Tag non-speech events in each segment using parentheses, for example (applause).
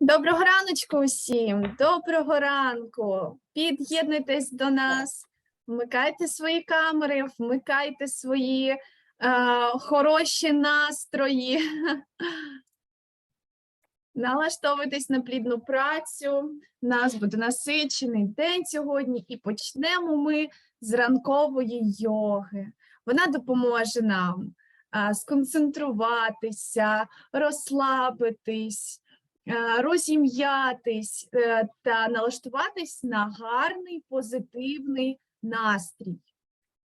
Доброго раночку усім, доброго ранку. Під'єднуйтесь до нас, вмикайте свої камери, вмикайте свої е, хороші настрої. (laughs) Налаштовуйтесь на плідну працю. Нас буде насичений день сьогодні, і почнемо ми з ранкової йоги. Вона допоможе нам а, сконцентруватися, розслабитись е, розім'ятись е, та налаштуватись на гарний позитивний настрій.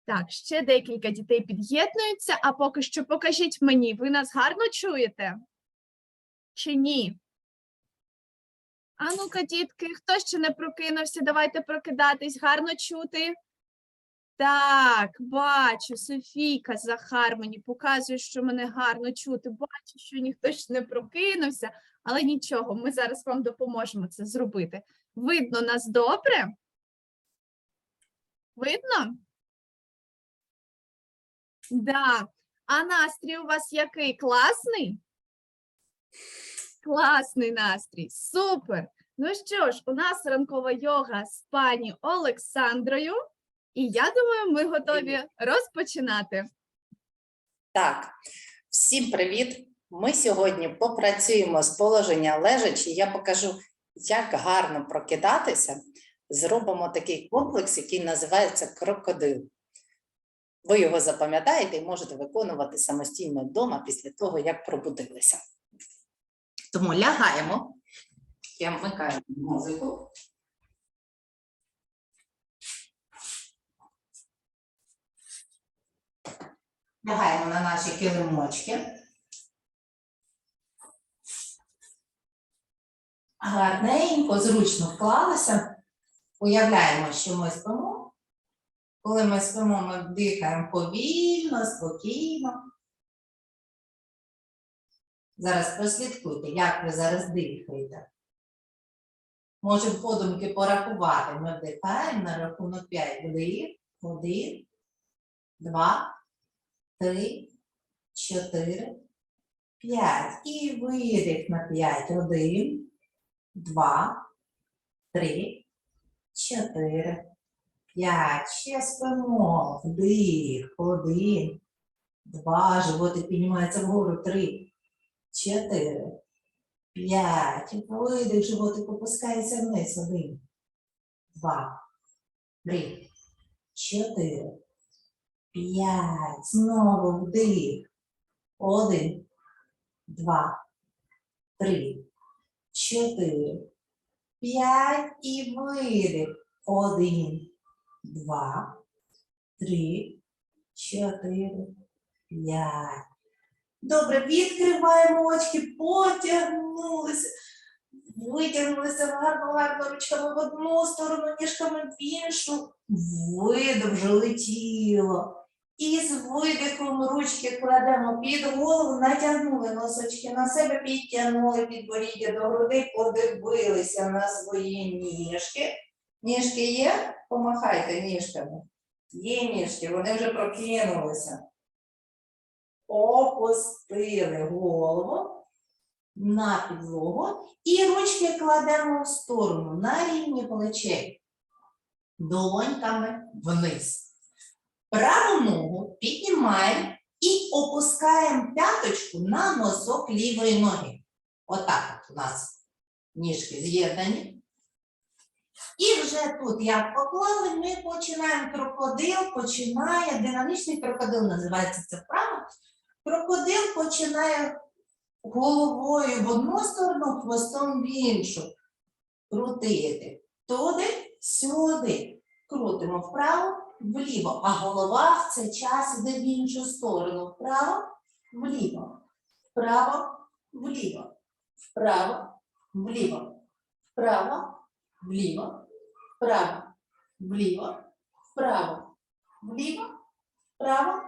Так, ще декілька дітей під'єднуються, а поки що покажіть мені, ви нас гарно чуєте? Чи ні? А ну-ка, дітки, хто ще не прокинувся? Давайте прокидатись, гарно чути. Так, бачу, Софійка Захар мені показує, що мене гарно чути. Бачу, що ніхто ще не прокинувся. Але нічого, ми зараз вам допоможемо це зробити. Видно нас добре? Видно? Да. А настрій у вас який? Класний? Класний настрій. Супер. Ну що ж, у нас ранкова йога з пані Олександрою, і я думаю, ми готові розпочинати. Так, всім привіт! Ми сьогодні попрацюємо з положення лежачі. Я покажу, як гарно прокидатися. Зробимо такий комплекс, який називається крокодил. Ви його запам'ятаєте і можете виконувати самостійно вдома після того, як пробудилися. Тому лягаємо. Я вмикаю музику. Лягаємо на наші килимочки. Гарненько, зручно вклалися. Уявляємо, що ми спимо. Коли ми спимо, ми дихаємо повільно, спокійно. Зараз прослідкуйте, як ви зараз дихаєте. Можемо подумки порахувати. Ми вдихаємо на рахунок 5. Вдих, один, два, три, чотири, п'ять. І видих на п'ять. Один, два, три, чотири, п'ять. Ще спимо. Вдих. Один, два. Животик піднімається вгору. Три, чотири, п'ять. Видих. Животик опускається вниз. Один, два, три, чотири. П'ять. Знову вдих. Один, два, три, чотири, п'ять і видих. Один, два, три, чотири, п'ять. Добре, відкриваємо очки, потягнулися. Витягнулися гарно, гарно ручками в одну сторону, ніжками в іншу. Видовжили тіло. І з видихом ручки кладемо під голову, натягнули носочки на себе, підтягнули підборіддя до груди, подивилися на свої ніжки. Ніжки є? Помахайте ніжками. Є ніжки, вони вже прокинулися. Опустили голову на підлогу і ручки кладемо в сторону на рівні плечей. Долоньками вниз. Праву ногу піднімаємо і опускаємо п'яточку на носок лівої ноги. Отак от у нас ніжки з'єднані. І вже тут, як поклали, ми починаємо крокодил, починає, динамічний крокодил називається це вправа. Крокодил починає головою в одну сторону, хвостом в іншу. Крутити. Туди, сюди. Крутимо вправо, вліво, а голова в цей час йде в іншу сторону. Вправо, вліво, вправо, вліво, вправо, вліво, вправо, вліво, вправо, вліво, вправо, вліво, вправо,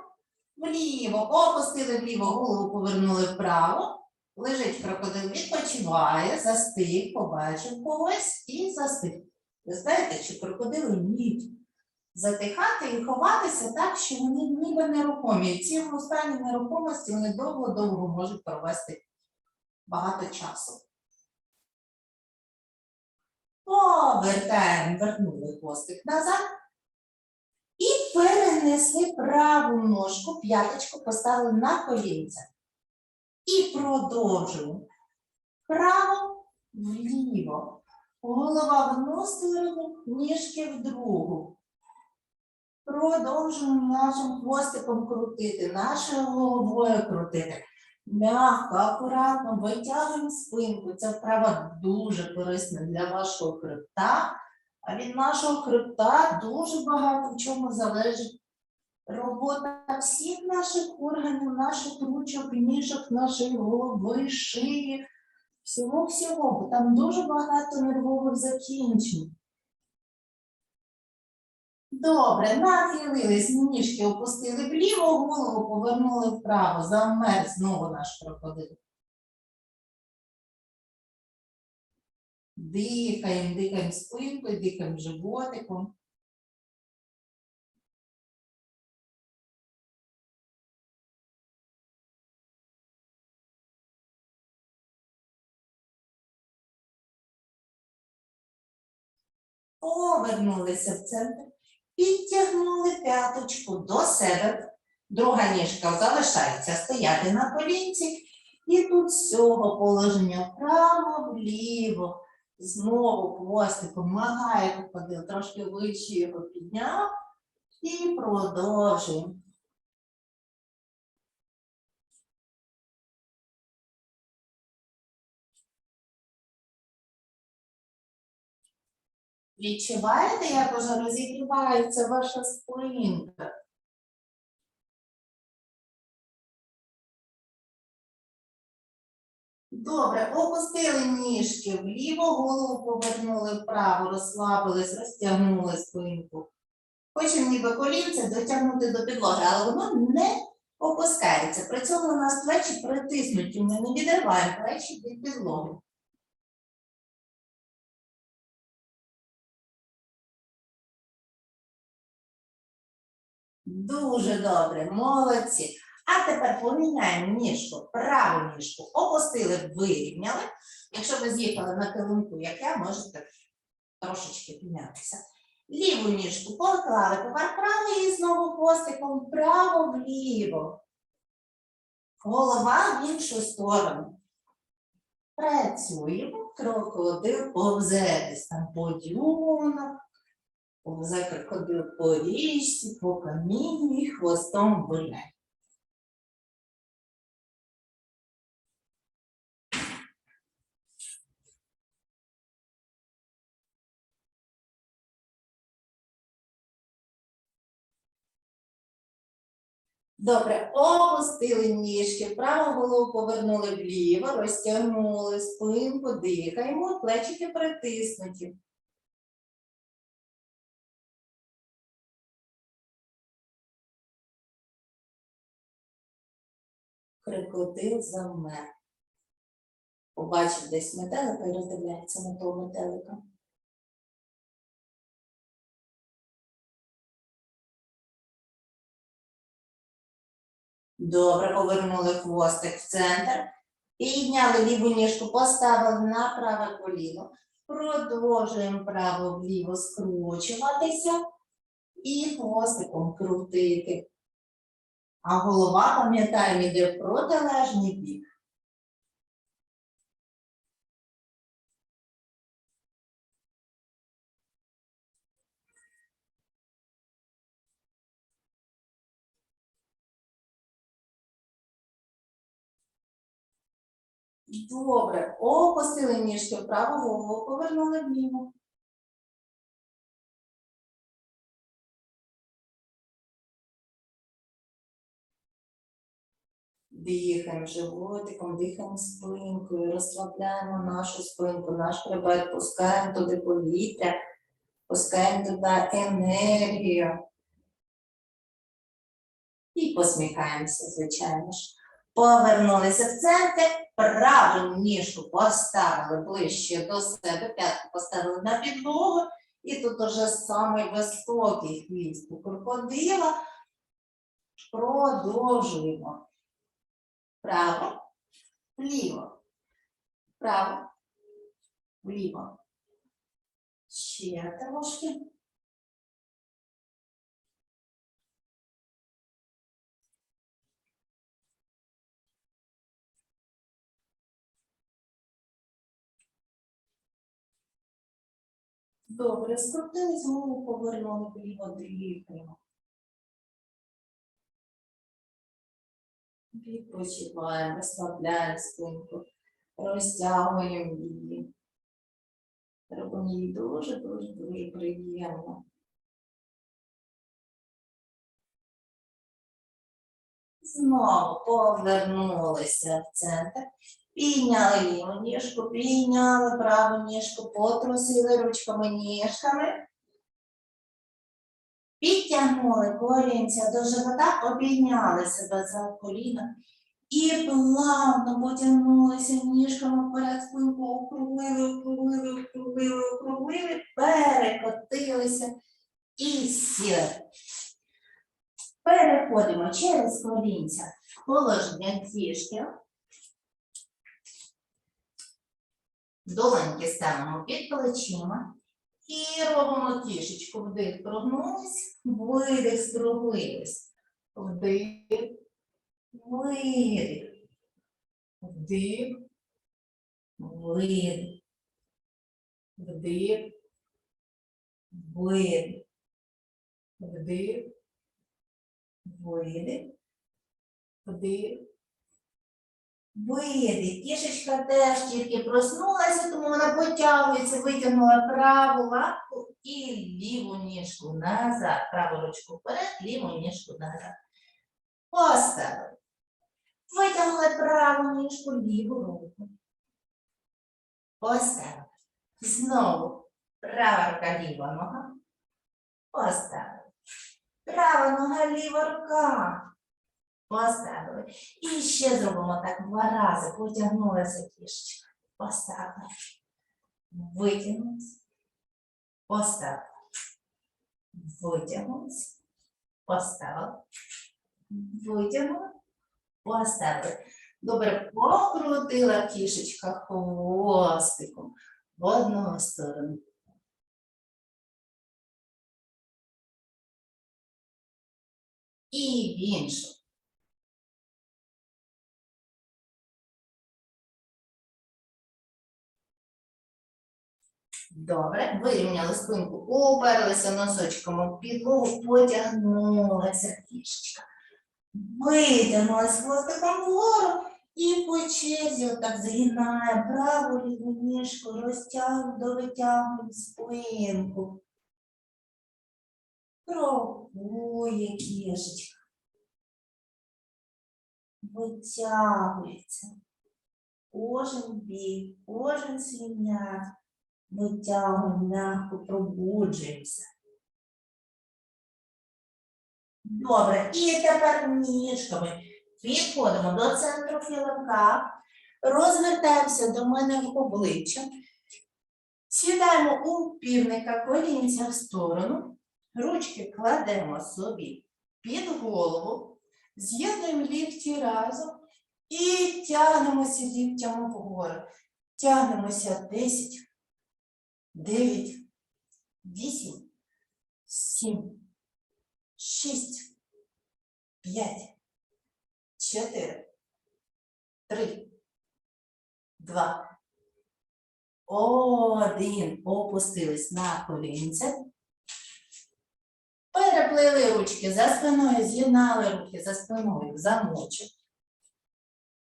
вліво. Опустили вліво, голову повернули вправо. Лежить крокодил, відпочиває, застиг, побачив когось і застиг. Ви знаєте, що крокодили вміють затихати і ховатися так, що вони ніби нерухомі. І в цьому стані нерухомості вони довго-довго можуть провести багато часу. Повертаємо, вернули хвостик назад. І перенесли праву ножку, п'яточку поставили на колінце. І продовжуємо. Вправо, вліво. Голова в одну ніжки в другу. Продовжуємо нашим хвостиком крутити, нашою головою крутити. Мягко, акуратно витягуємо спинку. Ця вправа дуже корисна для вашого хребта. А від нашого хребта дуже багато в чому залежить робота всіх наших органів, наших ручок, ніжок, нашої голови, шиї, всього-всього, бо там дуже багато нервових закінчень. Добре, нахилились, ніжки опустили вліво, голову повернули вправо, замер знову наш крокодил. Дихаємо, дихаємо спинкою, дихаємо животиком. Повернулися в центр, підтягнули п'яточку до себе. Друга ніжка залишається стояти на колінці. І тут з цього положення вправо, вліво. Знову хвостиком магає, трошки вище його підняв. І продовжуємо. Відчуваєте, як уже розігрівається ваша спинка? Добре, опустили ніжки вліво, голову повернули вправо, розслабились, розтягнули спинку. Хочемо ніби колінце дотягнути до підлоги, але воно не опускається. При цьому у нас плечі притиснуті, ми не відриваємо плечі від підлоги. Дуже добре, молодці. А тепер поміняємо ніжку, праву ніжку, опустили, вирівняли. Якщо ви з'їхали на килимку, як я, можете трошечки піднятися. Ліву ніжку поклали поверх правої і знову хвостиком вправо-вліво. Голова в іншу сторону. Працюємо, крокодил повзе десь там по дюнах, повзе по річці, по камінню і хвостом виляє. Добре, опустили ніжки, праву голову повернули вліво, розтягнули спинку, дихаємо, плечики притиснуті. Крокодил замер. Побачив десь метелика і роздивляється на того метелика. Добре, повернули хвостик в центр. Підняли ліву ніжку, поставили на праве коліно. Продовжуємо право вліво скручуватися і хвостиком крутити. А голова, пам'ятаємо, йде в протилежний бік. Добре, опустили ніжки вправо, голову повернули вліво. Дихаємо животиком, дихаємо спинкою, розслабляємо нашу спинку, наш хребет, пускаємо туди повітря, пускаємо туди енергію. І посміхаємося, звичайно ж. Повернулися в центр, праву ніжку поставили ближче до себе, п'ятку поставили на підлогу, і тут уже самий високий хвіст у крокодила. Продовжуємо. Право, вліво, право, вліво, Ще трошки. Добре, скрутились, голову повернули вліво, дихаємо. Відпочиваємо, розслабляємо спинку, розтягуємо її. Робимо її дуже, дуже, дуже приємно. Знову повернулися в центр. Підняли ліву ніжку, підняли праву ніжку, потрусили ручками ніжками. Підтягнули колінця до живота, обійняли себе за коліна і плавно потягнулися ніжками вперед, спинку округлили, округлили, округлили, округлили, перекотилися і сіли. Переходимо через колінця положення кішки. Долоньки ставимо під плечима і робимо кішечку. Вдих, прогнулись, видих, скруглились. Вдих, видих. Вдих, видих. Вдих, видих. Вдих, видих. Вдих, Видих. Кішечка теж тільки проснулася, тому вона потягується, витягнула праву лапку і ліву ніжку назад. Праву ручку вперед, ліву ніжку назад. Поставили. Витягнули праву ніжку, ліву руку. Поставили. Знову права рука, ліва нога. Поставили. Права нога, ліва рука. Поставили. І ще зробимо так два рази. Потягнулася кішечка. Поставили. Витягнулися. Поставили. Витягнулися. Поставили. Витягнули. Поставили. Добре, покрутила кішечка хвостиком в одну сторону. І в іншу. Добре, вирівняли спинку, уперлися носочком в підлогу, потягнулася кішечка. Витягнулась хвостиком вгору і по черзі отак згинає праву ліву ніжку, розтягуємо до витягуємо спинку. Крокує кішечка. Витягується. Кожен бік, кожен м'яз. Витягуємо, м'яко пробуджуємося. Добре, і тепер ніжками підходимо до центру килимка, розвертаємося до мене в обличчя, сідаємо у півника, колінця в сторону, ручки кладемо собі під голову, з'єднуємо лікті разом і тягнемося ліктями вгору. Тягнемося 10, 9, 8, 7, 6, 5, 4, 3, 2, 1. Опустились на колінце. Переплили ручки за спиною, з'єднали руки за спиною замочок.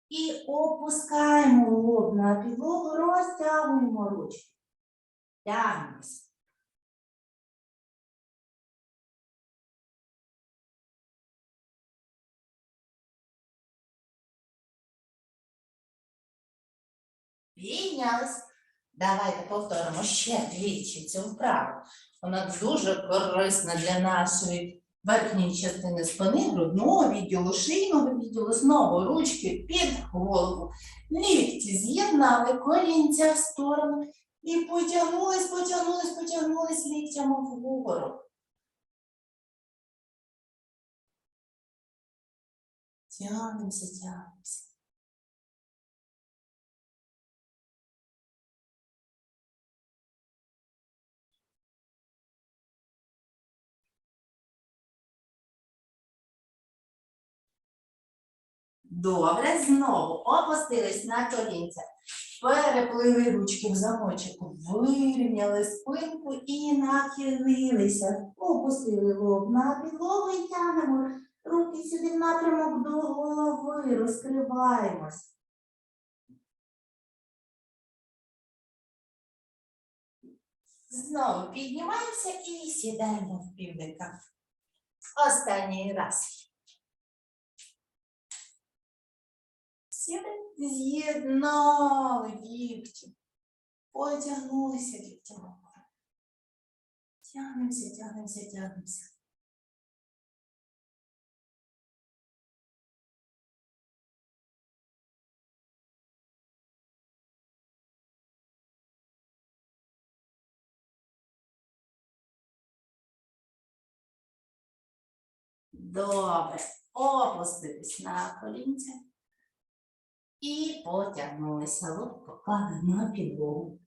І опускаємо лоб на підлогу, розтягуємо ручки. Тягнемось. Піднялись. Давайте повторимо ще двічі цю вправу. Вона дуже корисна для нашої верхньої частини спини, грудного відділу, шийного відділу, знову ручки під голову. Лікті з'єднали колінця в сторону і потягнулись, потягнулись, потягнулись ліктями вгору. Тягнемося, тягнемося. Добре, знову опустились на колінця. Переплили ручки в замочок, вирівняли спинку і нахилилися. Опустили лоб на підлогу і тягнемо руки сюди в напрямок до голови, розкриваємось. Знову піднімаємося і сідаємо в півника. Останній раз. Сіли, з'єднали лікті. Потягнулися ліктями. вгору. Тягнемося, тягнемося, тягнемося. Добре. Опустились на колінця. І потягнулися. Лоб поклали на підлогу.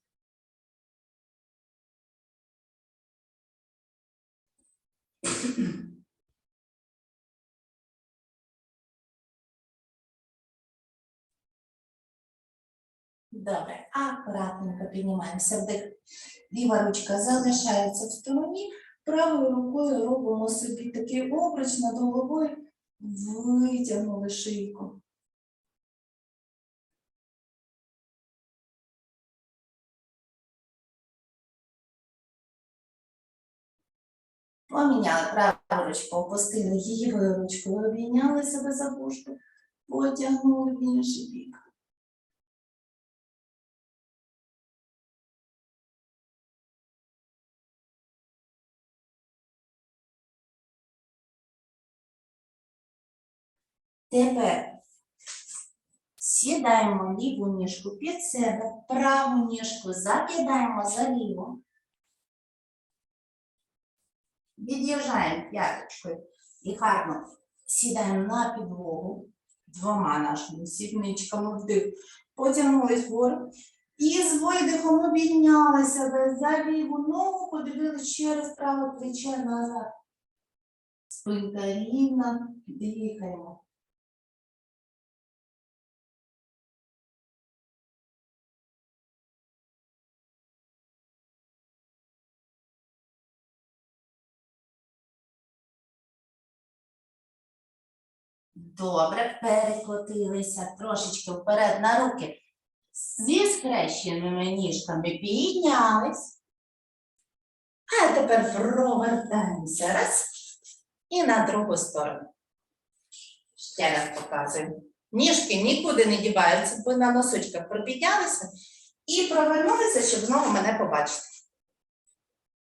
Добре, акуратненько піднімаємося вдих. Ліва ручка залишається в стороні, правою рукою робимо собі такий обруч над головою, витягнули шийку. Поміняли праву ручку, опустили лівою ручкою, обійняли себе за вушку, потягнули в інший бік. Тепер сідаємо ліву ніжку під себе, праву ніжку закидаємо за ліву. Від'їжджаємо п'яточкою і гарно сідаємо на підлогу двома нашими сідничками вдих, потягнулись вгору. І з видихом обіднялися без забігу ногу, подивилися через праве плече назад. Спинка рівна, дихаємо. Добре, перекотилися трошечки вперед на руки. Зі скрещеними ніжками піднялись. А тепер провертаємося. Раз. І на другу сторону. Ще раз показуємо. Ніжки нікуди не діваються, бо на носочках пропіднялися і провернулися, щоб знову мене побачити.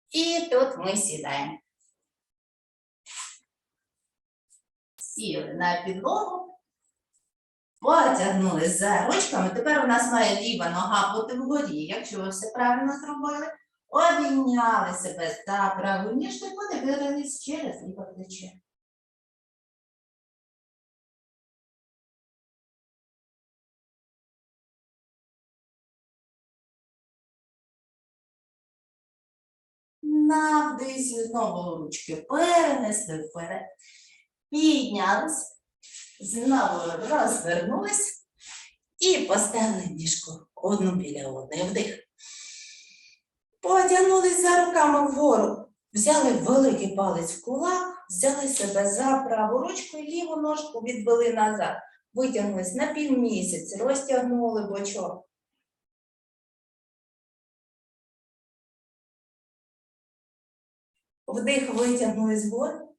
І тут ми сідаємо. Сіли на підлогу, потягнули за ручками. Тепер у нас має ліва нога бути вгорі. Якщо ви все правильно зробили, обійняли себе за праву ніжку і подивились через ліве плече. На вдисі знову ручки перенесли вперед. Піднялись, знову розвернулись і поставили ніжку одну біля одної вдих. Потягнулись за руками вгору, взяли великий палець в кулак, взяли себе за праву ручку і ліву ножку відвели назад. Витягнулись на півмісяць, розтягнули бочок. Вдих витягнулись вгору.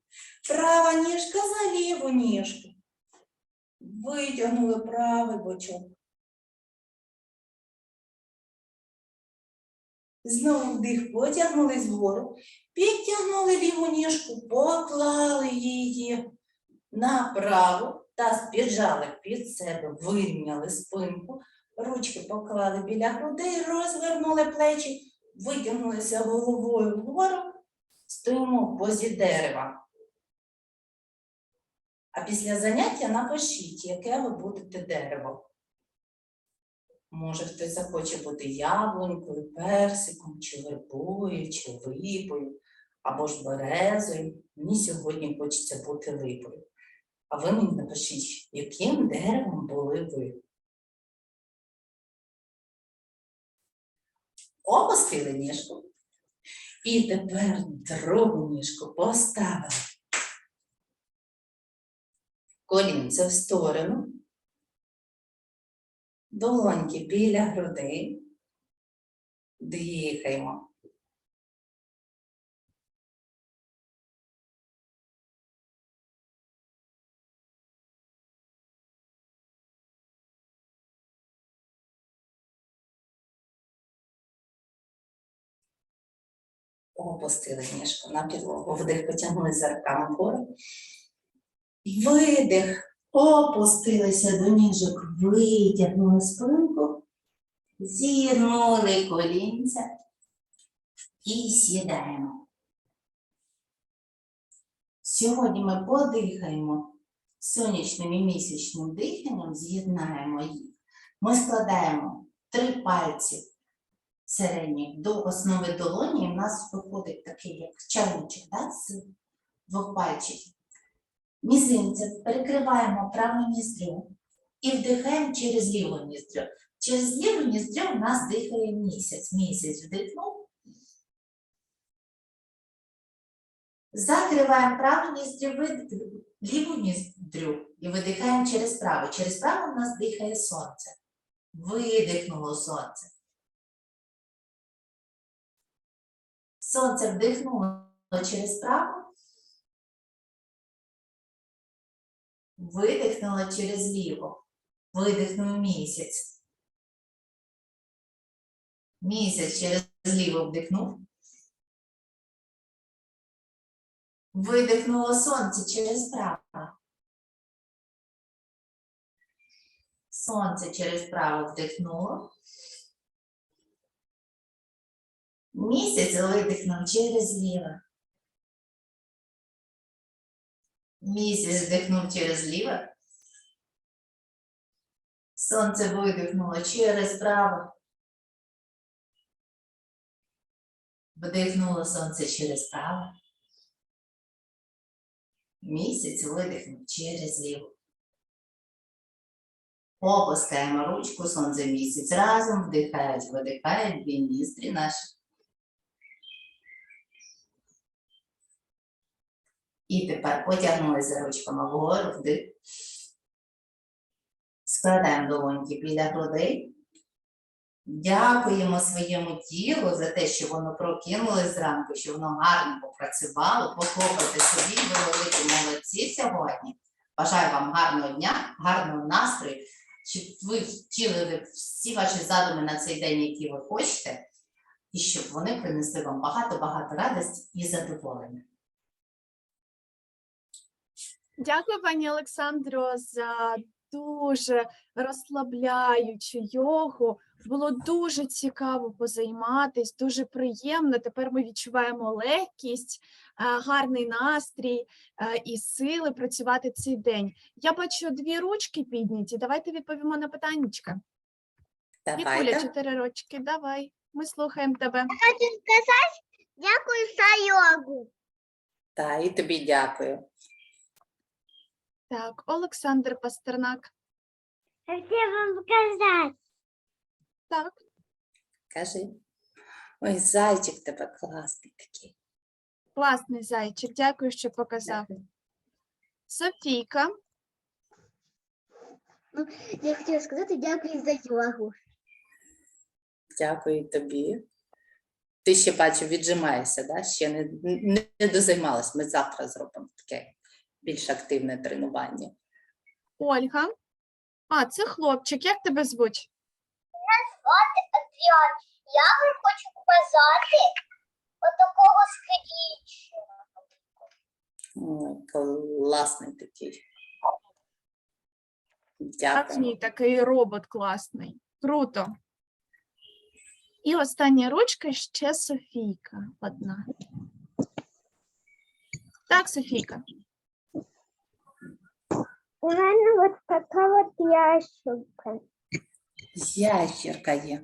Права ніжка за ліву ніжку. Витягнули правий бочок. Знову вдих, потягнулись вгору, підтягнули ліву ніжку, поклали її на праву та піджали під себе, вирівняли спинку, ручки поклали біля грудей, розвернули плечі, витягнулися головою вгору, стоїмо в позі дерева. А після заняття напишіть, яке ви будете дерево. Може, хтось захоче бути яблунькою, персиком, чи вербою, чи липою, або ж березою. Мені сьогодні хочеться бути липою. А ви мені напишіть, яким деревом були ви. Опустили ніжку. І тепер другу ніжку поставили. Колінце в сторону. Долоньки біля грудей. Дихаємо. Опустили ніжку на підлогу. Вдих, потягнули за руками вгору. Видих. Опустилися до ніжок, витягнули спинку, зігнули колінця і сідаємо. Сьогодні ми подихаємо сонячним і місячним диханням, з'єднаємо їх. Ми складаємо три пальці середніх до основи долоні, і в нас виходить такий, як чайничок, да, з двох пальчиків. Мізинцем перекриваємо праве ніздрю і вдихаємо через ліве ніздрю. Через ліве ніздрю у нас дихає місяць. Місяць вдихнув. Закриваємо праву ніздрю, ліву ніздрю і видихаємо через праву. Через праву у нас дихає сонце. Видихнуло сонце. Сонце вдихнуло через праву. Видихнуло через ліво. Видихнув місяць. Місяць через ліво вдихнув. Видихнуло сонце через право. Сонце через право вдихнуло. Місяць видихнув через ліве. Місяць вдихнув через ліве. Сонце видихнуло через право. Вдихнуло сонце через право. Місяць видихнув через ліву. Опускаємо ручку, сонце місяць разом вдихають, видихають дві ніздрі наші. І тепер потягнули ручками вгору, вдих. Складаємо долоньки біля грудей. Дякуємо своєму тілу за те, що воно прокинулось зранку, що воно гарно попрацювало. Похлопайте собі, ви великі молодці сьогодні. Бажаю вам гарного дня, гарного настрою, щоб ви втілили всі ваші задуми на цей день, які ви хочете, і щоб вони принесли вам багато-багато радості і задоволення. Дякую, пані Олександро, за дуже розслабляючу йогу. Було дуже цікаво позайматись, дуже приємно. Тепер ми відчуваємо легкість, е, гарний настрій е, і сили працювати цей день. Я бачу дві ручки підняті. Давайте відповімо на питаннячка. Вікуля, чотири ручки. Давай, ми слухаємо тебе. Я хочу сказать дякую за йогу. Та і тобі дякую. Так, Олександр Пастернак. Хотів вам показати. Так, Кажи. Ой, зайчик тебе класний такий. класний зайчик. Дякую, що показав. Софійка. Я хотіла сказати дякую за йогу. Дякую тобі. Ти ще бачу, віджимаєшся, да? ще не, не, не дозаймалась. Ми завтра зробимо таке більш активне тренування. Ольга. А, це хлопчик. Як тебе звуть? Мене звати Адріан, я вам хочу показати отакого скрічу. Ой, класний такий. Так, Дякую. ні, такий робот класний. Круто. І остання ручка ще Софійка одна. Так, Софійка. У мене от така от ящерка. Ящерка є.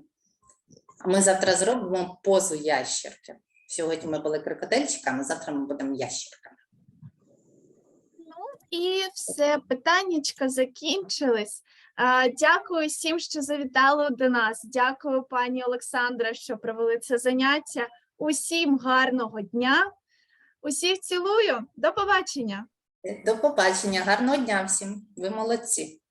А ми завтра зробимо позу ящерки. Сьогодні ми були крокодильчиками, завтра ми будемо ящерками. І все, питаннячка закінчились. А, Дякую всім, що завітали до нас. Дякую, пані Олександра, що провели це заняття. Усім гарного дня. Усіх цілую. До побачення. До побачення, гарного дня всім. Ви молодці.